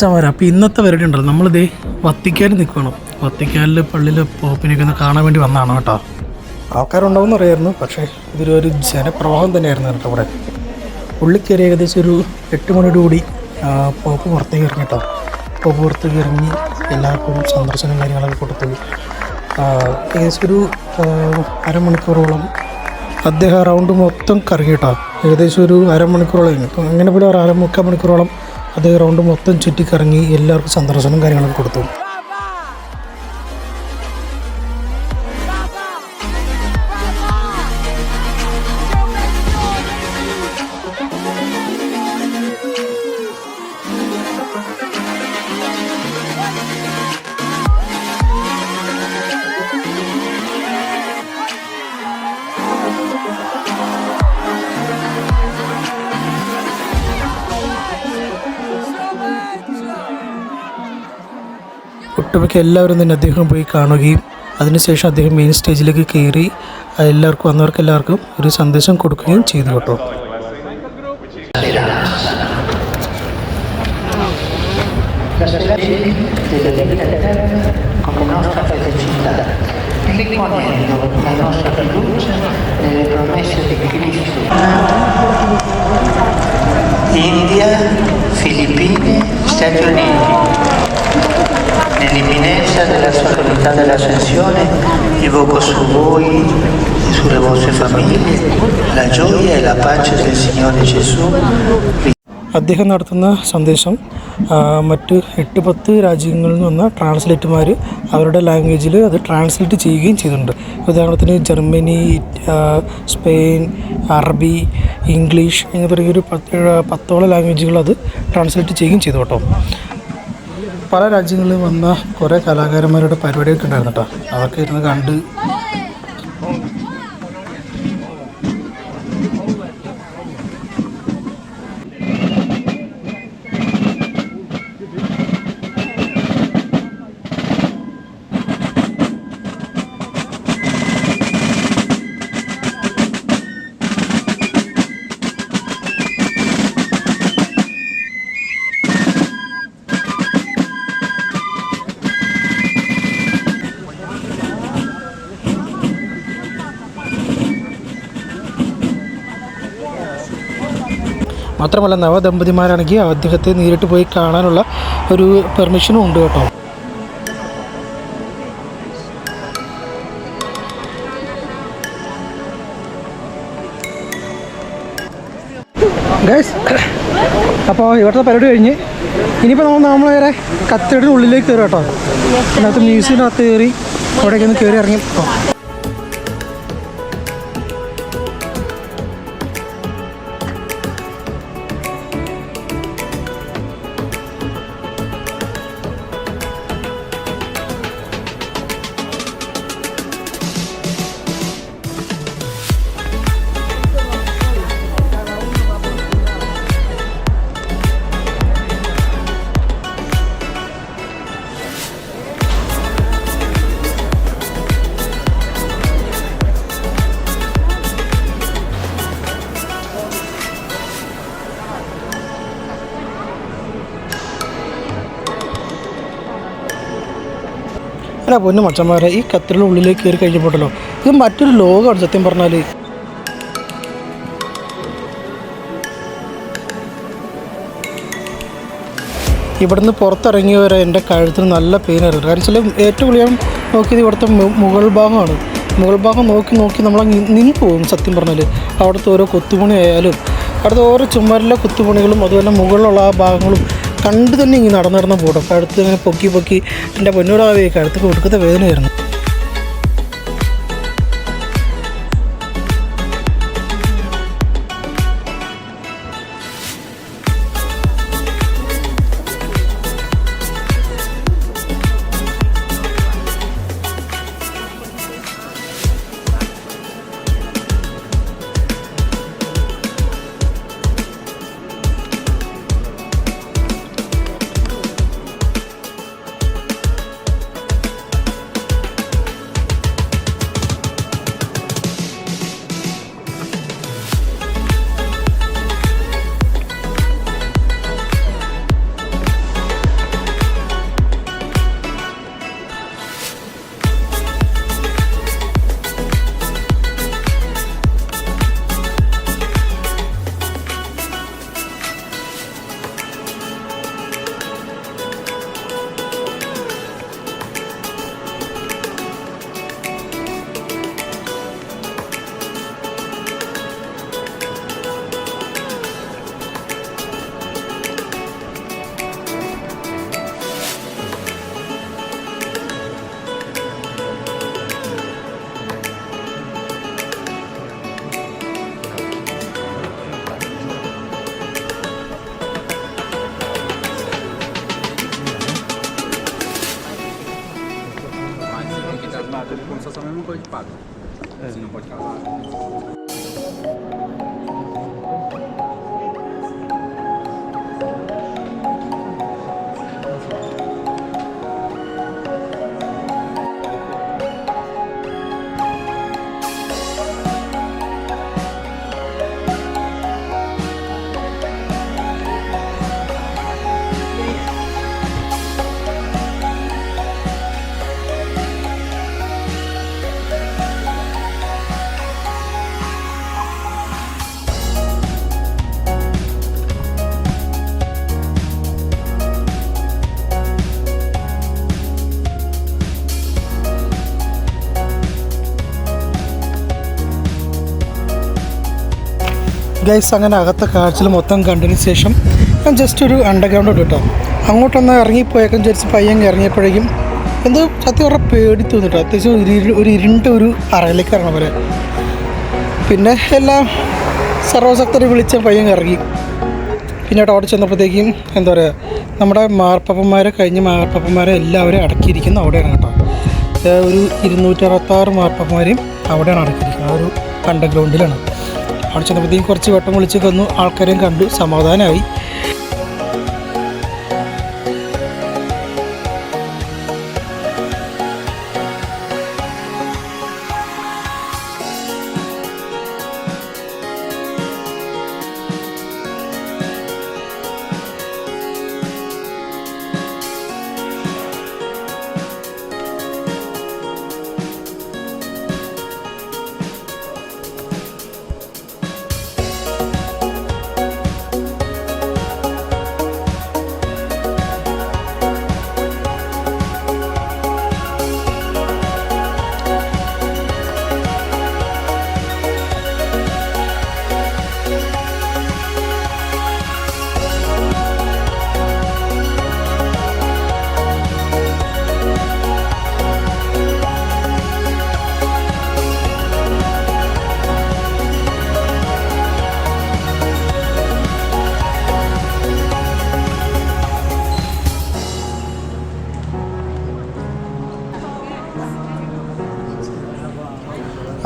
മച്ചാമാരെ അപ്പോൾ ഇന്നത്തെ പരിപാടി ഉണ്ടല്ലോ. നമ്മളിതേ വത്തിക്കാനിൽ നിൽക്കണം വത്തിക്കാനിൽ പള്ളിയിൽ പോപ്പിനെയൊക്കെ ഒന്ന് കാണാൻ വേണ്ടി വന്നതാണ് കേട്ടോ. ആൾക്കാരുണ്ടാവും അറിയായിരുന്നു. പക്ഷേ ഇതൊരു ഒരു ജനപ്രവാഹം തന്നെയായിരുന്നു കേട്ടോ ഇവിടെ. പുള്ളിക്കേറി ഏകദേശം ഒരു എട്ട് മണിയോട് കൂടി ആ, പോപ്പ് പുറത്തേക്ക് ഇറങ്ങി കേട്ടോ. പോപ്പ് പുറത്തേക്ക് ഇറങ്ങി എല്ലാവർക്കും സന്ദർശനം കാര്യങ്ങളൊക്കെ കൊടുത്തു. ഏകദേശം ഒരു അരമണിക്കൂറോളം അദ്ദേഹം റൗണ്ട് മൊത്തം കറങ്ങി കേട്ടോ. ഏകദേശം ഒരു അരമണിക്കൂറോളം അപ്പം അങ്ങനെ പോലെ ഒരു അരമുക്കാൽ മണിക്കൂറോളം അദ്ദേഹം റൗണ്ട് മൊത്തം ചുറ്റിക്കറങ്ങി എല്ലാവർക്കും സന്ദർശനം കാര്യങ്ങളൊക്കെ കൊടുത്തു. ഒട്ടുമിക്ക എല്ലാവരും തന്നെ അദ്ദേഹം പോയി കാണുകയും അതിനുശേഷം അദ്ദേഹം മെയിൻ സ്റ്റേജിലേക്ക് കയറി എല്ലാവർക്കും വന്നവർക്കെല്ലാവർക്കും ഒരു സന്ദേശം കൊടുക്കുകയും ചെയ്തു കേട്ടോ. India Philippine Statue of Unity Nell'imminenza della sacralità dell'ascensione invoco su voi e sulle vostre famiglie la gioia e la pace del Signore Gesù അദ്ദേഹം നടത്തുന്ന സന്ദേശം മറ്റ് എട്ട് പത്ത് രാജ്യങ്ങളിൽ നിന്ന് ട്രാൻസ്ലേറ്റുമാർ അവരുടെ ലാംഗ്വേജിൽ അത് ട്രാൻസ്ലേറ്റ് ചെയ്യുകയും ചെയ്തിട്ടുണ്ട്. ഉദാഹരണത്തിന് ജർമ്മനി സ്പെയിൻ അറബി ഇംഗ്ലീഷ് എന്ന് പറയുന്ന ഒരു പത്ത് പത്തോളം ലാംഗ്വേജുകൾ അത് ട്രാൻസ്ലേറ്റ് ചെയ്യുകയും ചെയ്തു കേട്ടോ. പല രാജ്യങ്ങളിൽ വന്ന കുറേ കലാകാരന്മാരുടെ പരിപാടിയൊക്കെ ഉണ്ടായിരുന്നു കേട്ടോ. അതൊക്കെ ഇരുന്ന് കണ്ട് മാത്രമല്ല നവദമ്പതിമാരാണെങ്കിൽ അദ്ദേഹത്തെ നേരിട്ട് പോയി കാണാനുള്ള ഒരു പെർമിഷനും ഉണ്ട് കേട്ടോ. അപ്പോൾ ഇവിടുത്തെ പരിപാടി കഴിഞ്ഞ്. ഇനിയിപ്പോൾ നമ്മൾ നമ്മൾ നേരെ കത്തയുടെ ഉള്ളിലേക്ക് കയറും കേട്ടോ അതിനകത്ത് മ്യൂസിയത്തിനകത്ത് കയറി അവിടേക്ക് ഒന്ന് കയറി ഇറങ്ങി. അല്ല പൊന്നു മച്ചന്മാരെ ഈ കത്തിലുള്ള ഉള്ളിലേക്ക് കയറി കഴിഞ്ഞപ്പോട്ടല്ലോ. ഇത് മറ്റൊരു ലോകമാണ് സത്യം പറഞ്ഞാൽ ഇവിടുന്ന് പുറത്തിറങ്ങിയവരെ എന്റെ കഴുത്തിന് നല്ല പെയിനായിരുന്നു. കാരണം വെച്ചാൽ ഏറ്റവും കൂടുതൽ നോക്കിയത് ഇവിടുത്തെ മുകൾ ഭാഗമാണ്. മുകൾ ഭാഗം നോക്കി നോക്കി നമ്മൾ നിന്ന് പോകും സത്യം പറഞ്ഞാൽ അവിടുത്തെ ഓരോ കൊത്തുപണി ആയാലും അവിടുത്തെ ഓരോ ചുമരിലെ കൊത്തുപണികളും അതുപോലെ മുകളിലുള്ള ആ ഭാഗങ്ങളും കണ്ടു തന്നെ ഇങ്ങനെ നടന്നു ഫോട്ടോ കഴുത്ത് ഇങ്ങനെ പൊക്കി പൊക്കി എന്റെ പൊന്നോടാവേ കഴുത്ത് കൊടുക്കുന്ന വേദനയായിരുന്നു. como se fosse a mesma coisa de pato. É. Você não pode calar. Guys അങ്ങനെ അകത്തെ കാഴ്ചയിൽ മൊത്തം കണ്ടതിന് ശേഷം ഞാൻ ജസ്റ്റ് ഒരു അണ്ടർഗ്രൗണ്ട് കേട്ടോ അങ്ങോട്ടൊന്ന് ഇറങ്ങിപ്പോയേക്കും വിചാരിച്ച് പയ്യൻ ഇറങ്ങിയപ്പോഴേക്കും എന്തോ സത്യം പറഞ്ഞാൽ പേടി തോന്നിട്ടോ അത്യാവശ്യം ഒരു ഒരു ഇരുണ്ട ഒരു അറയിലേക്ക് ഇറങ്ങണ പോലെ പിന്നെ എല്ലാം സർവശക്തരെ വിളിച്ച പയ്യൻ ഇറങ്ങി. പിന്നെ അവിടെ ചെന്നപ്പോഴത്തേക്കും എന്താ പറയുക നമ്മുടെ മാർപ്പപ്പന്മാരെ കഴിഞ്ഞ മാർപ്പപ്പന്മാരെ എല്ലാവരും അടക്കിയിരിക്കുന്ന അവിടെയാണ് കേട്ടോ. ഒരു ഇരുന്നൂറ്റി അറുപത്താറ് അവിടെയാണ് അടക്കിയിരിക്കുന്നത്. ആ ഒരു അണ്ടർഗ്രൗണ്ടിലാണ് അവിടെ ചെന്നപ്പോഴത്തേക്കും കുറച്ച് വട്ടം വിളിച്ച് കൊന്നു. ആൾക്കാരെയും കണ്ടു. സമാധാനമായി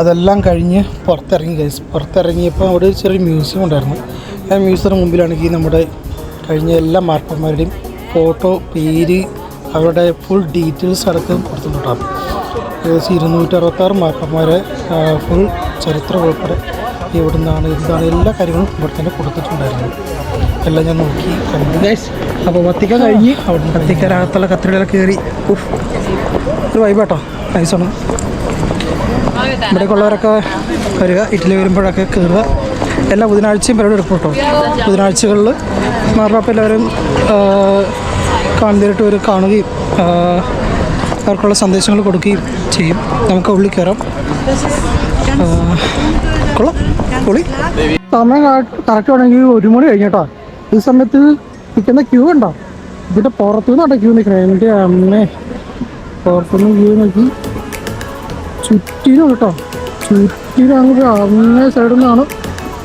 അതെല്ലാം കഴിഞ്ഞ് പുറത്തിറങ്ങി ഗൈസ് പുറത്തിറങ്ങിയപ്പോൾ അവിടെ ഒരു ചെറിയ മ്യൂസിയം ഉണ്ടായിരുന്നു. ആ മ്യൂസിയത്തിന് മുമ്പിലാണെങ്കിൽ നമ്മുടെ കഴിഞ്ഞ എല്ലാ മാർപ്പന്മാരുടെയും ഫോട്ടോ പേര് അവരുടെ ഫുൾ ഡീറ്റെയിൽസ് അടക്കം കൊടുത്തിട്ടുണ്ടാകും ഏകദേശം ഇരുന്നൂറ്റി അറുപത്താറ് മാർപ്പന്മാരെ ഫുൾ ചരിത്രം ഉൾപ്പെടെ എവിടെ നിന്നാണ് എന്താണ് എല്ലാ കാര്യങ്ങളും ഇവിടെ തന്നെ കൊടുത്തിട്ടുണ്ടായിരുന്നു. എല്ലാം ഞാൻ നോക്കി കണ്ടു. അപ്പോൾ വത്തിക്കാൻ കഴിഞ്ഞ് അവിടെ വത്തിക്കാനകത്തുള്ള കത്തിരികളൊക്കെ കയറി. ഒരു വൈബാട്ടോ നൈസാണ് ഇവിടേക്ക് ഉള്ളവരൊക്കെ വരിക ഇറ്റലി വരുമ്പോഴൊക്കെ കയറുക. എല്ലാ ബുധനാഴ്ചയും പരിപാടി കേട്ടോ. ബുധനാഴ്ചകളിൽ മാർപ്പാപ്പ എല്ലാവരും കാണുന്നതിട്ട് ഒരു കാണുകയും അവർക്കുള്ള സന്ദേശങ്ങൾ കൊടുക്കുകയും ചെയ്യും. നമുക്ക് ഉള്ളിൽ കയറാം. സമയം കറക്റ്റ് ആണെങ്കിൽ ഒരു മണി കഴിഞ്ഞേട്ടോ ഈ സമയത്ത് നിൽക്കുന്ന ക്യൂ ഉണ്ടോ? ഇതിന്റെ പുറത്തുനിന്നാട്ടോ ക്യൂ നിൽക്കണേ. എന്റെ അമ്മേ. പുറത്തുനിന്ന് ക്യൂ നോക്കി. ചുറ്റിനും കേട്ടോ ചുറ്റിനും അങ്ങനെ അങ്ങേ സൈഡിൽ നിന്നാണ്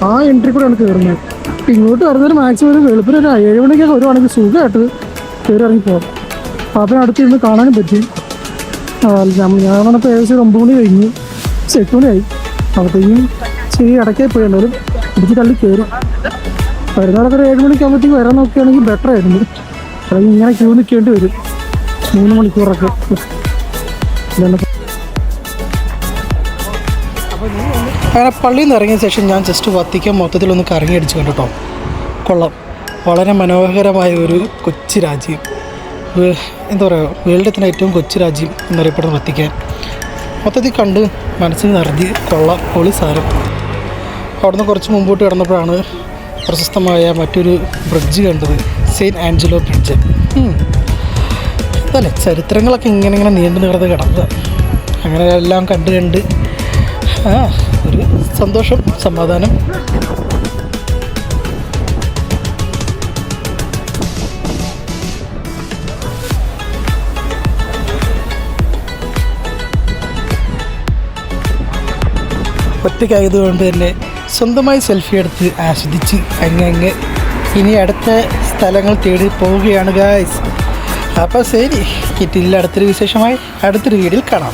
ആ എൻട്രി കൂടെയാണ് കയറുന്നത് അപ്പം ഇങ്ങോട്ട് വരുന്നൊരു മാക്സിമം ഒരു വെളുപ്പിന് ഒരു ഏഴ് മണിക്കൊക്കെ വരുവാണെങ്കിൽ സുഖമായിട്ട് കയറി ഇറങ്ങി പോകാം. അപ്പം അടുത്ത് ഇരുന്ന് കാണാനും പറ്റി. ഞാൻ- വന്നപ്പോൾ ഏകദേശം ഒമ്പത് മണി കഴിഞ്ഞു എട്ട് മണിയായി അപ്പോഴത്തേക്കും ശരി ഇടയ്ക്കേ പോയി. എന്നാലും ഇടിച്ച് തള്ളി കയറി വരുന്നവരൊക്കെ ഒരു ഏഴ് മണിക്കാകുമ്പോഴത്തേക്ക് വരാൻ നോക്കുകയാണെങ്കിൽ ബെറ്റർ ആയിരുന്നു. അല്ലെങ്കിൽ ഇങ്ങനെ ക്യൂ നിൽക്കേണ്ടി വരും. മൂന്ന് മണിക്കൂറൊക്കെ. അങ്ങനെ പള്ളിയിൽ നിന്ന് ഇറങ്ങിയ ശേഷം ഞാൻ ജസ്റ്റ് വത്തിക്കാൻ മൊത്തത്തിലൊന്ന് കറങ്ങി അടിച്ചു കണ്ടു കൊള്ളം. വളരെ മനോഹരമായ ഒരു കൊച്ചു രാജ്യം. എന്താ പറയുക വേൾഡിൽ തന്നെ ഏറ്റവും കൊച്ചു രാജ്യം എന്നറിയപ്പെടുന്ന വത്തിക്കാൻ. മൊത്തത്തിൽ കണ്ട് മനസ്സിൽ നിറഞ്ഞ് കൊള്ളാം പൊളി സാരം. അവിടുന്ന് കുറച്ച് മുമ്പോട്ട് കിടന്നപ്പോഴാണ് പ്രശസ്തമായ മറ്റൊരു ബ്രിഡ്ജ് കണ്ടത് സെയിന്റ് ആഞ്ചലോ ബ്രിഡ്ജ് അതല്ല ചരിത്രങ്ങളൊക്കെ ഇങ്ങനെ ഇങ്ങനെ നീണ്ടു നിറഞ്ഞ് കിടക്കുക. അങ്ങനെ എല്ലാം കണ്ട് കണ്ട് ഒരു സന്തോഷം സമാധാനം. ഒറ്റയ്ക്കായതുകൊണ്ട് തന്നെ സ്വന്തമായി സെൽഫി എടുത്ത് ആസ്വദിച്ച് അങ്ങ് ഇനി അടുത്ത സ്ഥലങ്ങൾ തേടി പോവുകയാണ് ഗായ്സ് അപ്പോൾ ശരി കിറ്റിലെ അടുത്തൊരു വിശേഷമായി അടുത്തൊരു വീഡിയോയിൽ കാണാം.